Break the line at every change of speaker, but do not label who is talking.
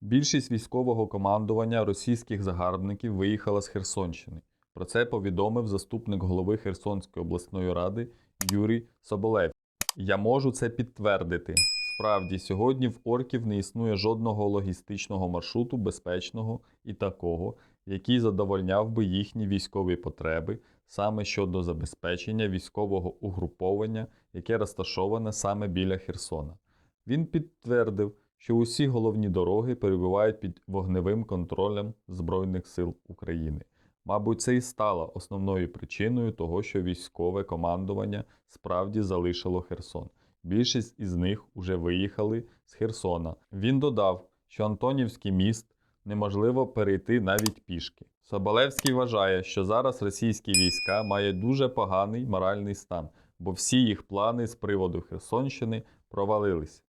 Більшість військового командування російських загарбників виїхала з Херсонщини. Про це повідомив заступник голови Херсонської обласної ради Юрій Соболев. Я можу це підтвердити. Справді, сьогодні в орків не існує жодного логістичного маршруту безпечного і такого, який задовольняв би їхні військові потреби саме щодо забезпечення військового угруповання, яке розташоване саме біля Херсона. Він підтвердив, що усі головні дороги перебувають під вогневим контролем Збройних сил України. Мабуть, це і стало основною причиною того, що військове командування справді залишило Херсон. Більшість із них уже виїхали з Херсона. Він додав, що Антонівський міст неможливо перейти навіть пішки. Соболевський вважає, що зараз російські війська мають дуже поганий моральний стан, бо всі їх плани з приводу Херсонщини провалились.